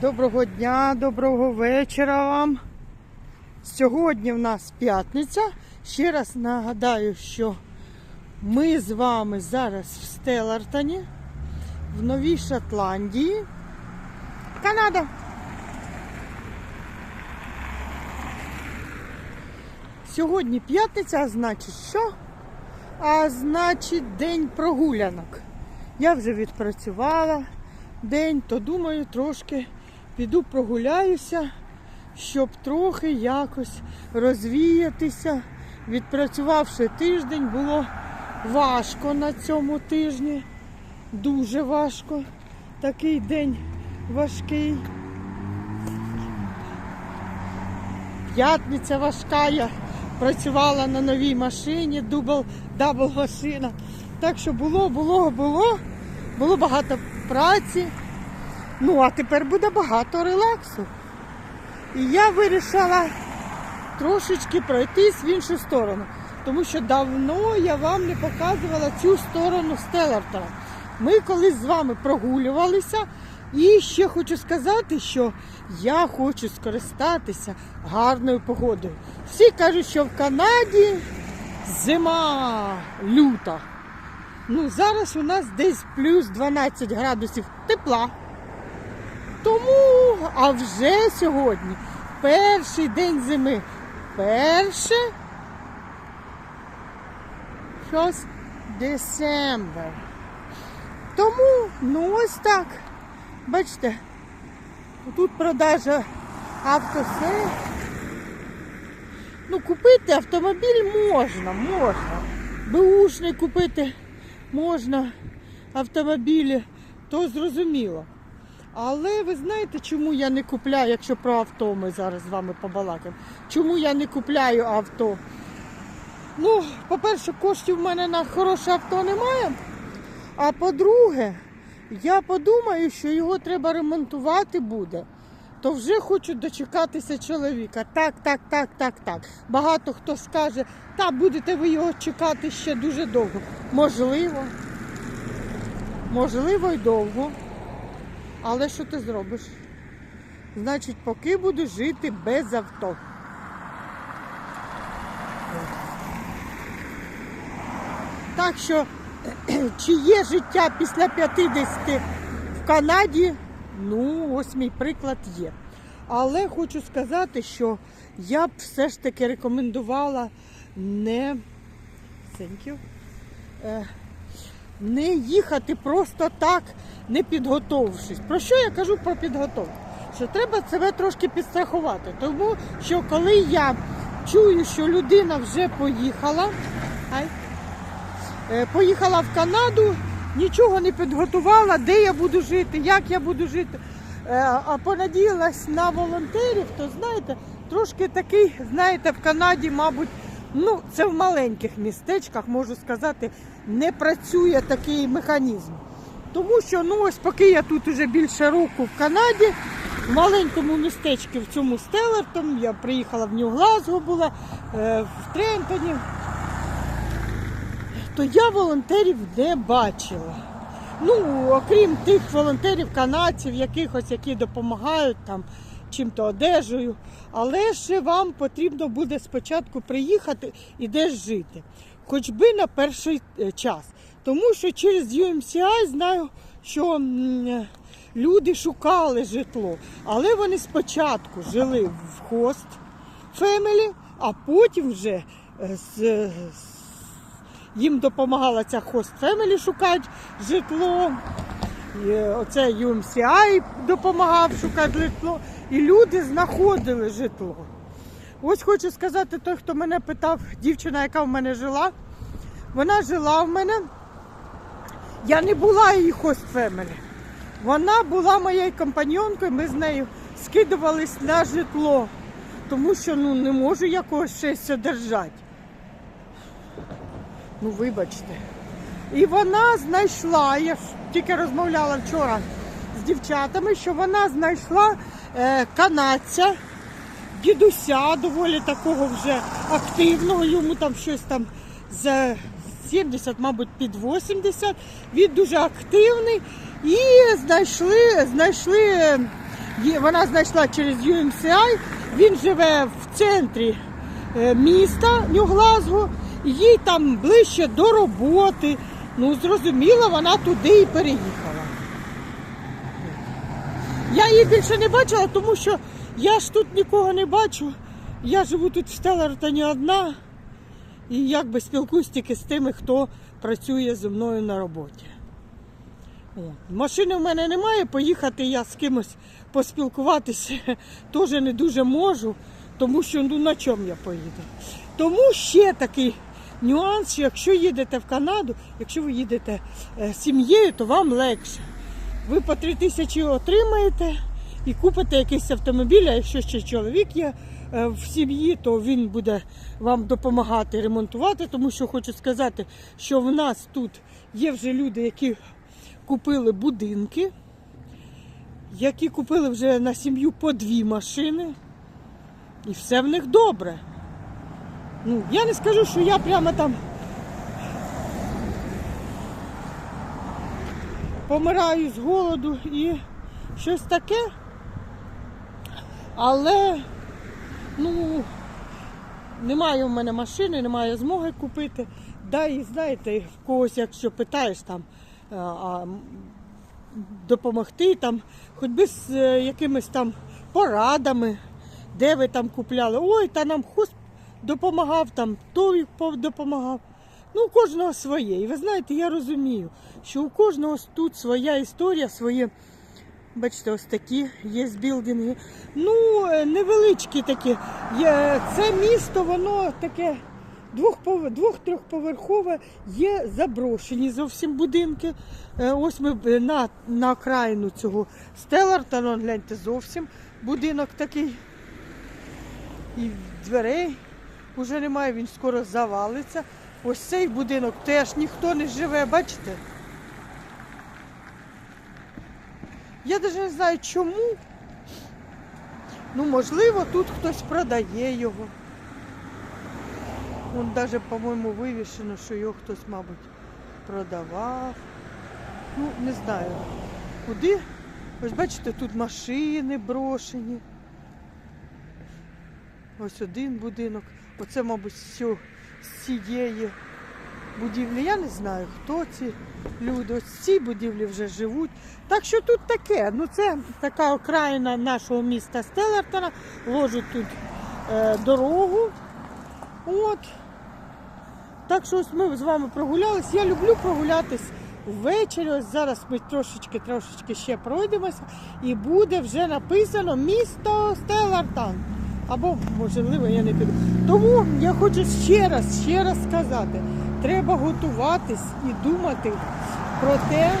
Доброго дня, доброго вечора вам. Сьогодні в нас п'ятниця. Ще раз нагадаю, що ми з вами зараз в Стелартоні, в Новій Шотландії, Канада. Сьогодні п'ятниця, а значить що? А значить день прогулянок. Я вже відпрацювала день, то думаю, трошки піду прогуляюся, щоб трохи якось розвіятися. Відпрацювавши тиждень, було важко на цьому тижні. Дуже важко. Такий день важкий. П'ятниця важка. Я працювала на новій машині, дубл, дабл машина. Так що було, було, було. Було багато праці. Ну, а тепер буде багато релаксу. І я вирішила трошечки пройтись в іншу сторону. Тому що давно я вам не показувала цю сторону Стеллартона. Ми колись з вами прогулювалися. І ще хочу сказати, що я хочу скористатися гарною погодою. Всі кажуть, що в Канаді зима люта. Ну, зараз у нас десь плюс 12 градусів тепла. Тому, а вже сьогодні перший день зими. Перше. Щось Десембр. Тому, ну ось так. Бачите, тут продажа автосе. Ну, купити автомобіль можна, можна. Беушний купити можна автомобілі, то зрозуміло. Але ви знаєте, чому я не купляю, якщо про авто ми зараз з вами побалакаємо? Чому я не купляю авто? Ну, по-перше, коштів в мене на хороше авто немає. А по-друге, я подумаю, що його треба ремонтувати буде. То вже хочу дочекатися чоловіка. Так, так, так, так, так. Багато хто скаже, та будете ви його чекати ще дуже довго. Можливо. Можливо, й довго. Але що ти зробиш? Значить, поки буду жити без авто. Так що, чи є життя після 50 в Канаді? Ну, ось мій приклад є. Але хочу сказати, що я б все ж таки рекомендувала не Thank you. Не їхати просто так, не підготовившись. Про що я кажу про підготовку? Що треба себе трошки підстрахувати. Тому що коли я чую, що людина вже поїхала, е, поїхала в Канаду, нічого не підготувала, де я буду жити, як я буду жити. Е, А понадіялась на волонтерів, то знаєте, трошки такий, знаєте, в Канаді, мабуть, ну це в маленьких містечках, можу сказати, не працює такий механізм. Тому що ну ось поки я тут уже більше року в Канаді, в маленькому містечку в цьому Стеллартон, я приїхала в Нью-Глазго була, е, в Трентоні, то я волонтерів не бачила. Ну, окрім тих волонтерів, канадців, якихось, які допомагають там чим-то одежею. Але ж вам потрібно буде спочатку приїхати і десь жити. Хоч би на перший е, час. Тому що через UMCI знаю, що люди шукали житло, але вони спочатку жили в хост фемелі, а потім вже е, з, їм допомагала ця хост фемелі шукати житло. І оце UMCI допомагав шукати житло. І люди знаходили житло. Ось хочу сказати, той, хто мене питав, дівчина, яка в мене жила, вона жила в мене. Я не була її хост фемелі. Вона була моєю компаньонкою, ми з нею скидувались на житло, тому що ну, не можу я когось щось одержати. Ну, вибачте. І вона знайшла, я тільки розмовляла вчора з дівчатами, що вона знайшла канадця, дідуся, доволі такого вже активного, йому там щось там за 70, мабуть, під 80. Він дуже активний. І знайшли, знайшли Вона знайшла через UMCI, він живе в центрі е, міста Нью-Глазго, їй там ближче до роботи. Ну, зрозуміло, вона туди і переїхала. Я її більше не бачила, тому що я ж тут нікого не бачу. Я живу тут в Стеллартоні одна і якби спілкуюсь тільки з тими, хто працює зі мною на роботі. Машини в мене немає, поїхати я з кимось поспілкуватися теж не дуже можу, тому що ну на чому я поїду. Тому ще такий нюанс, що якщо їдете в Канаду, якщо ви їдете е, з сім'єю, то вам легше. Ви по 3 тисячі отримаєте і купите якийсь автомобіль, а якщо ще чоловік є е, в сім'ї, то він буде вам допомагати ремонтувати, тому що хочу сказати, що в нас тут є вже люди, які купили будинки, які купили вже на сім'ю по дві машини, і все в них добре. Ну, я не скажу, що я прямо там помираю з голоду і щось таке. Але, ну, немає в мене машини, немає змоги купити. Да, і знаєте, в когось, якщо питаєш там а, а, допомогти, там, хоч би з е, якимись там порадами, де ви там купляли. Ой, та нам хост допомагав, там той допомагав. Ну, у кожного своє. І ви знаєте, я розумію, що у кожного тут своя історія, своє. Бачите, ось такі є білдинги. Ну, е, невеличкі такі. Це місто, воно таке двох- двох-трьохповерхове, є заброшені зовсім будинки. Е, Ось ми на, на окраїну цього Стелларта, ну, гляньте, зовсім будинок такий. І дверей вже немає, він скоро завалиться. Ось цей будинок теж ніхто не живе, бачите? Я навіть не знаю чому. Ну, можливо, тут хтось продає його. Вон навіть, по-моєму, вивішено, що його хтось, мабуть, продавав. Ну, не знаю. Куди? Ось бачите, тут машини брошені. Ось один будинок. Оце, мабуть, цього- з цієї будівлі. Я не знаю, хто ці люди. Ось в цій будівлі вже живуть. Так що тут таке. Ну це така окраїна нашого міста Стеллартона. Ложуть тут е, дорогу. От. Так що ось ми з вами прогулялись. Я люблю прогулятись ввечері. Ось зараз ми трошечки трошечки ще пройдемося і буде вже написано місто Стеллартон. Або, можливо, я не піду. Тому я хочу ще раз, ще раз сказати, треба готуватись і думати про те, е,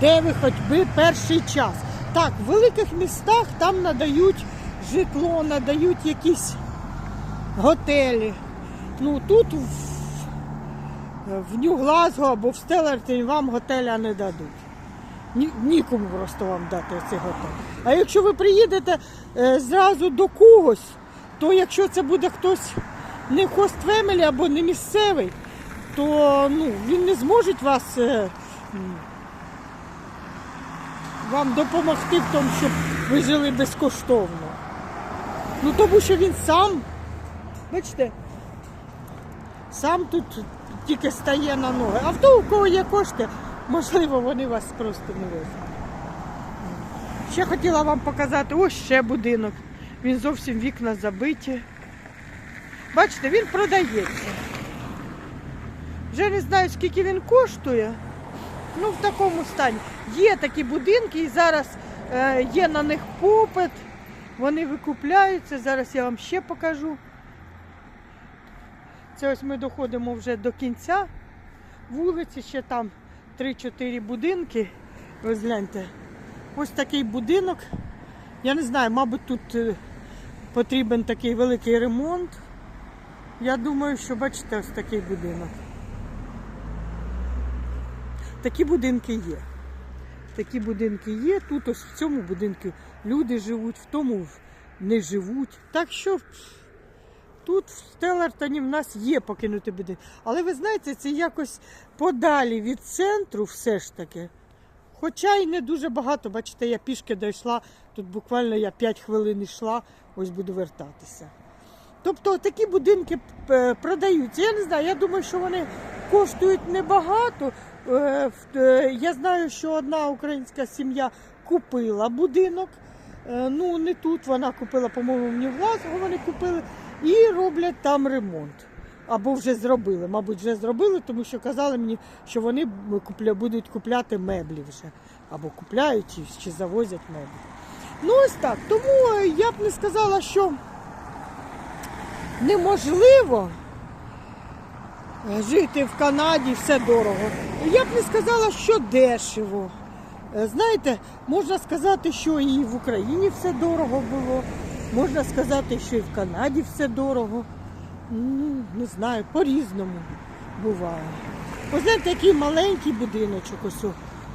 де ви хоч би перший час. Так, в великих містах там надають житло, надають якісь готелі. Ну тут в, в Нью-Глазго або в Стелларті вам готеля не дадуть. Ні, нікому просто вам дати готель. А якщо ви приїдете е, зразу до когось, то якщо це буде хтось не хост фемелі або не місцевий, то ну, він не зможе вас е, вам допомогти в тому, щоб ви жили безкоштовно. Ну тому що він сам, бачите, сам тут тільки стає на ноги. А в того, у кого є кошти, можливо, вони вас просто не везуть. Ще хотіла вам показати, ось ще будинок. Він зовсім вікна забиті. Бачите, він продається. Вже не знаю, скільки він коштує. Ну, в такому стані. Є такі будинки, і зараз е, є на них попит. Вони викупляються. Зараз я вам ще покажу. Це ось ми доходимо вже до кінця вулиці, ще там 3-4 будинки. Ось гляньте. Ось такий будинок. Я не знаю, мабуть, тут е, потрібен такий великий ремонт. Я думаю, що бачите, ось такий будинок. Такі будинки є. Такі будинки є. Тут ось в цьому будинку люди живуть, в тому не живуть. Так що тут в Стеллартоні в нас є покинути будинок. Але ви знаєте, це якось подалі від центру все ж таки. Хоча й не дуже багато, бачите, я пішки дійшла, тут буквально я 5 хвилин йшла, ось буду вертатися. Тобто такі будинки е, продаються. Я не знаю, я думаю, що вони коштують небагато. Е, е, Я знаю, що одна українська сім'я купила будинок. Ну, не тут вона купила, по-моєму, в Нівласку вони купили і роблять там ремонт. Або вже зробили, мабуть, вже зробили, тому що казали мені, що вони будуть купляти меблі вже. Або купляють чи- завозять меблі. Ну ось так. Тому я б не сказала, що неможливо е, жити в Канаді, все дорого. Я б не сказала, що дешево. Е, Знаєте, можна сказати, що і в Україні все дорого було. Можна сказати, що і в Канаді все дорого. Ну, не знаю, по-різному буває. Ось знаєте, який маленький будиночок. Ось,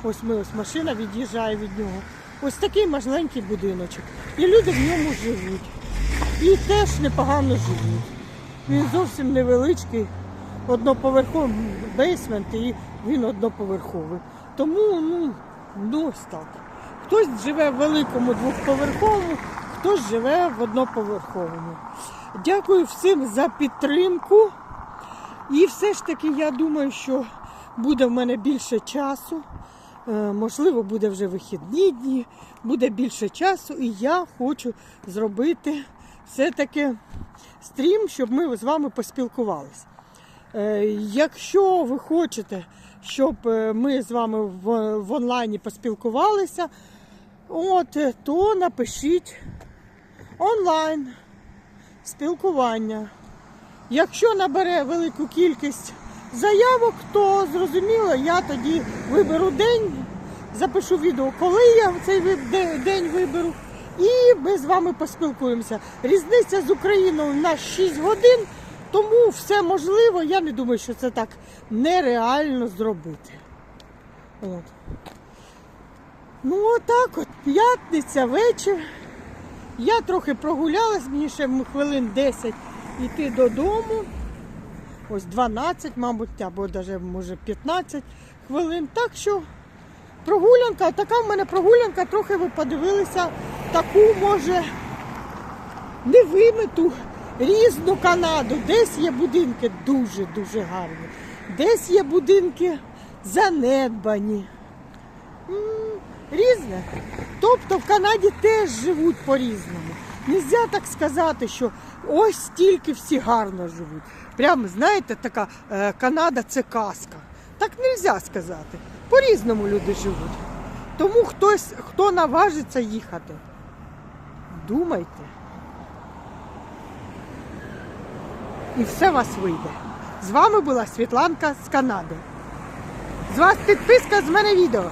ось ми ось машина від'їжджає від нього. Ось такий маленький будиночок. І люди в ньому живуть. І теж непогано живуть. Він зовсім невеличкий, одноповерховий бейсмент, і він одноповерховий. Тому ну, ну ось так. Хтось живе в великому двохповерховому, хтось живе в одноповерховому. Дякую всім за підтримку. І все ж таки я думаю, що буде в мене більше часу. Е, Можливо, буде вже вихідні дні, буде більше часу, і я хочу зробити все-таки стрім, щоб ми з вами поспілкувалися. Е, Якщо ви хочете, щоб е, ми з вами в, онлайні поспілкувалися, от, то напишіть онлайн спілкування. Якщо набере велику кількість заявок, то зрозуміло, я тоді виберу день, запишу відео, коли я цей день виберу, і ми з вами поспілкуємося. Різниця з Україною на 6 годин, тому все можливо. Я не думаю, що це так нереально зробити. От. Ну, отак от, п'ятниця, вечір. Я трохи прогулялась, мені ще хвилин 10 йти додому. Ось 12, мабуть, або навіть може 15 хвилин. Так що прогулянка, така в мене прогулянка, трохи ви подивилися таку, може, невимиту різну Канаду. Десь є будинки дуже-дуже гарні, десь є будинки занедбані. Різне. Тобто в Канаді теж живуть по-різному. Нельзя так сказати, що ось стільки всі гарно живуть. Прямо, знаєте, така е, Канада це казка. Так нельзя сказати. По-різному люди живуть. Тому хтось, хто наважиться їхати, думайте. І все вас вийде. З вами була Світланка з Канади. З вас підписка з мене відео.